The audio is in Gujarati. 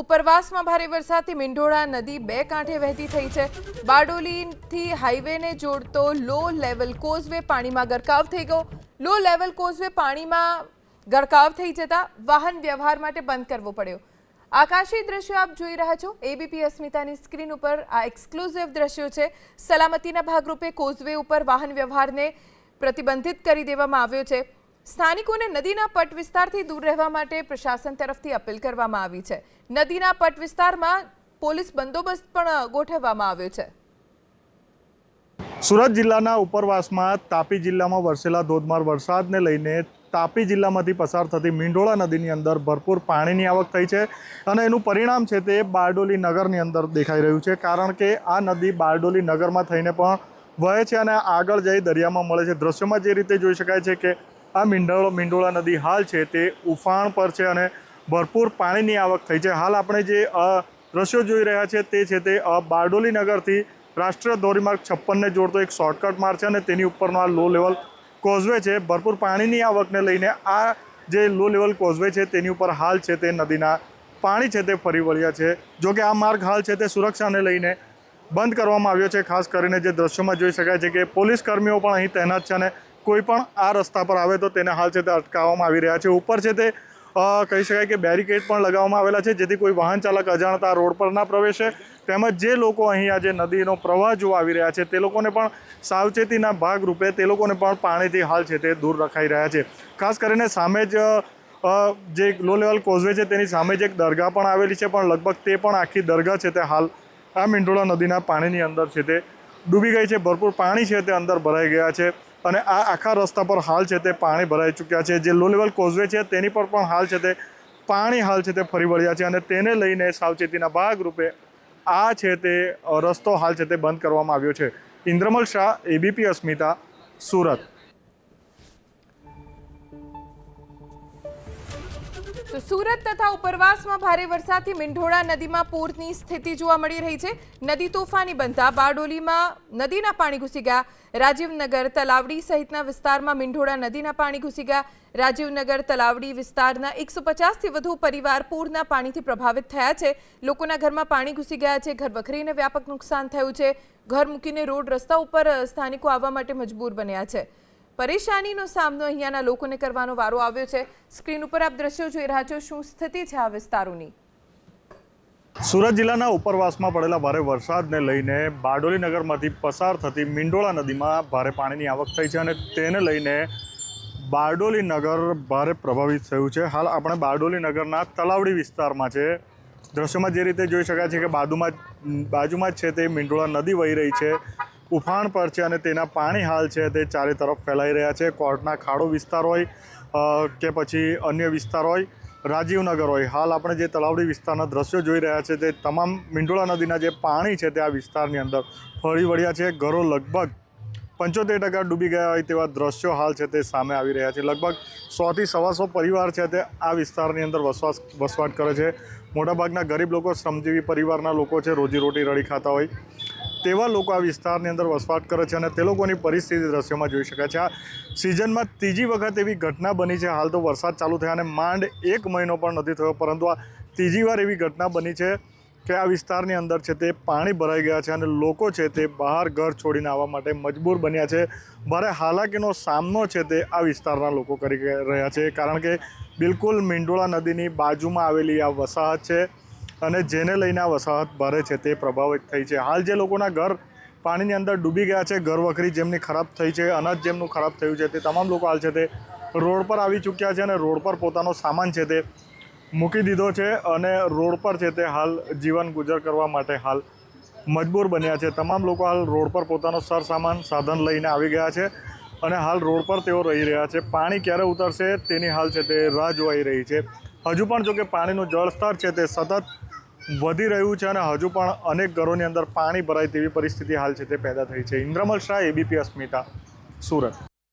ઉપરવાસમાં ભારે વરસાદથી મીંઢોળા નદી બે કાંઠે વહેતી થઈ છે. બારડોલીથી હાઈવેને જોડતો લો લેવલ કોઝવે પાણીમાં ગરકાવ થઈ ગયો. લો લેવલ કોઝવે પાણીમાં ગરકાવ થઈ જતા વાહન વ્યવહાર માટે બંધ કરવો પડ્યો. આકાશી દ્રશ્યો આપ જોઈ રહ્યા છો. એબીપી અસ્મિતાની સ્ક્રીન ઉપર આ એક્સક્લુઝિવ દ્રશ્યો છે. સલામતીના ભાગરૂપે કોઝવે ઉપર વાહન વ્યવહારને પ્રતિબંધિત કરી દેવામાં આવ્યો છે. સ્થાનિકોને નદીના પટ વિસ્તારથી દૂર રહેવા માટે પ્રશાસન તરફથી અપીલ કરવામાં આવી છે. નદીના પટ વિસ્તારમાં પોલીસ બંદોબસ્ત પણ ગોઠવવામાં આવ્યો છે. સુરત જિલ્લાના ઉપરવાસમાં તાપી જિલ્લામાં વરસેલા ધોધમાર વરસાદને લઈને તાપી જિલ્લામાંથી પસાર થતી મીંઢોળા નદીની અંદર ભરપૂર પાણીની આવક થઈ છે અને એનું પરિણામ છે તે બારડોલી નગરની અંદર દેખાઈ રહ્યું છે કારણ કે આ નદી બારડોલી નગરમાં થઈને પણ વહે છે અને આગળ જઈ દરિયામાં મળે છે. દ્રશ્યમાં જે રીતે જોઈ શકાય છે કે આ મીંઢોળો મીંડોળા નદી હાલ છે તે ઉફાણ પર છે અને ભરપૂર પાણીની આવક થઈ છે. હાલ આપણે જે દ્રશ્યો જોઈ રહ્યા છે તે છે તે બારડોલી નગરથી રાષ્ટ્રીય ધોરીમાર્ગ છપ્પનને જોડતો એક શોર્ટકટ માર્ગ છે અને તેની ઉપરનો આ લો લેવલ કોઝવે છે. ભરપૂર પાણીની આવકને લઈને આ જે લો લેવલ કોઝવે છે તેની ઉપર હાલ છે તે નદીના પાણી છે તે ફરી વળ્યા છે. જો કે આ માર્ગ હાલ છે તે સુરક્ષાને લઈને બંધ કરવામાં આવ્યો છે. ખાસ કરીને જે દ્રશ્યોમાં જોઈ શકાય છે કે પોલીસ કર્મીઓ પણ અહીં તૈનાત છે અને કોઈ પણ આ રસ્તા પર આવે તો તેને હાલ છે તે અટકાવવામાં આવી રહ્યા છે. ઉપર છે તે કહી શકાય કે બેરિકેડ પણ લગાવવામાં આવેલા છે, જેથી કોઈ વાહન ચાલક અજાણતા રોડ પર ના પ્રવેશે. તેમજ જે લોકો અહીં આજે નદીનો પ્રવાહ જોવા આવી રહ્યા છે, તે લોકોને પણ સાવચેતીના ભાગરૂપે તે લોકોને પણ પાણીથી હાલ છે તે દૂર રખાઈ રહ્યા છે. ખાસ કરીને સામે જ જે લો લેવલ કોઝવે છે, તેની સામે જ એક દરગાહ પણ આવેલી છે, પણ લગભગ તે પણ આખી દરગાહ છે તે હાલ આ મીંઢોળા નદીના પાણીની અંદર છે તે ડૂબી ગઈ છે. ભરપૂર પાણી છે તે અંદર ભરાઈ ગયા છે. અને આ આખા રસ્તા પર હાલ છે તે પાણી ભરાઈ ચૂક્યા છે. જે લો લેવલ કોઝવે છે તેની પર પણ હાલ છે તે પાણી હાલ છે તે ફરી વળ્યા છે અને તેને લઈને સાવચેતીના ભાગરૂપે આ છે તે રસ્તો હાલ છે તે બંધ કરવામાં આવ્યો છે. ઇન્દ્રમલ શાહ એબીપી અસ્મિતા, સુરત. તો સુરત તથા ઉપરવાસમાં ભારે વરસાદથી મીંઢોળા નદીમાં પૂરની સ્થિતિ જોવા મળી રહી છે. નદી તોફાની બનતા બારડોલીમાં નદીના પાણી ઘૂસી ગયા. રાજીવનગર, તલાવડી સહિતના વિસ્તારમાં મીંઢોળા નદીના પાણી ઘૂસી ગયા. રાજીવનગર, તલાવડી વિસ્તારના એકસો પચાસથી વધુ પરિવાર પૂરના પાણીથી પ્રભાવિત થયા છે. લોકોના ઘરમાં પાણી ઘૂસી ગયા છે. ઘર વખરીને વ્યાપક નુકસાન થયું છે. ઘર મૂકીને રોડ રસ્તા ઉપર સ્થાનિકો આવવા માટે મજબૂર બન્યા છે. પરેશાનીનો સામનો અહીંયાના લોકોને કરવાનો વારો આવ્યો છે. સ્ક્રીન ઉપર આપ દ્રશ્યો જોઈ રહ્યા છો. શું સ્થિતિ છે આ વિસ્તારોની? સુરત જિલ્લાના ઉપરવાસમાં પડેલા ભારે વરસાદને લઈને બારડોલી નગરમાંથી પસાર થતી મીંડોળા નદીમાં ભારે પાણીની આવક થઈ છે અને તેને લઈને બારડોલી નગર ભારે પ્રભાવિત થયું છે. હાલ આપણે બારડોલી નગરના તલાવડી વિસ્તારમાં છે. દ્રશ્યોમાં જે રીતે જોઈ શકાય છે કે બાજુમાં બાજુમાં જ છે તે મીંડોળા નદી વહી રહી છે. ઉફાણ પર છે અને તેના પાણી હાલ છે તે ચારે તરફ ફેલાઈ રહ્યા છે. કોર્ટના ખાડો વિસ્તાર હોય કે પછી અન્ય વિસ્તાર હોય, રાજીવનગર હોય. હાલ આપણે જે તલાવડી વિસ્તારના દ્રશ્યો જોઈ રહ્યા છે તે તમામ મીંડોળા નદીના જે પાણી છે તે આ વિસ્તારની અંદર ફરી વળ્યા છે. ઘરો લગભગ પંચોતેર ટકા ડૂબી ગયા હોય તેવા દ્રશ્યો હાલ છે તે સામે આવી રહ્યા છે. લગભગ સોથી સવાસો પરિવાર છે તે આ વિસ્તારની અંદર વસવાસ, વસવાટ કરે છે. મોટાભાગના ગરીબ લોકો, શ્રમજીવી પરિવારના લોકો છે, રોજીરોટી રળી ખાતા હોય. તેવા લોકો આ વિસ્તારની અંદર વસવાટ કરે છે અને તે લોકોની પરિસ્થિતિ દ્રશ્યોમાં જોઈ શકાય છે. આ સિઝનમાં ત્રીજી વખત એવી ઘટના બની છે. હાલ તો વરસાદ ચાલુ થયા અને માંડ એક મહિનો પણ નથી થયો, પરંતુ આ ત્રીજી વાર એવી ઘટના બની છે કે આ વિસ્તારની અંદર છે તે પાણી ભરાઈ ગયા છે અને લોકો છે તે બહાર ઘર છોડીને આવવા માટે મજબૂર બન્યા છે. ભારે હાલાકીનો સામનો છે તે આ વિસ્તારના લોકો કરી રહ્યા છે, કારણ કે બિલકુલ મીંડોળા નદીની બાજુમાં આવેલી આ વસાહત છે. અને જેને લઈને આ વસાહત ભારે છે તે પ્રભાવિત થઈ છે. હાલ જે લોકોના ઘર પાણીની અંદર ડૂબી ગયા છે, ઘર વખરી જેમની ખરાબ થઈ છે, અનાજ જેમનું ખરાબ થયું છે, તે તમામ લોકો હાલ છે તે રોડ પર આવી ચૂક્યા છે અને રોડ પર પોતાનો સામાન છે તે મૂકી દીધો છે અને રોડ પર છે તે હાલ જીવન ગુજર કરવા માટે હાલ મજબૂર બન્યા છે. તમામ લોકો હાલ રોડ પર પોતાનો સરસામાન સાધન લઈને આવી ગયા છે અને હાલ રોડ પર તેઓ રહી રહ્યા છે. પાણી ક્યારે ઉતરશે તેની હાલ છે તે રાહ જોવાઈ રહી છે. હજુ પણ જો કે પાણીનું જળસ્તર છે તે સતત વધી રહ્યું છે અને હજુ પણ અનેક ઘરોની અંદર પાણી ભરાય તેવી પરિસ્થિતિ હાલ છે તે પેદા થઈ છે. ઇન્દ્રમલ શાહ એબીપી અસ્મિતા, સુરત.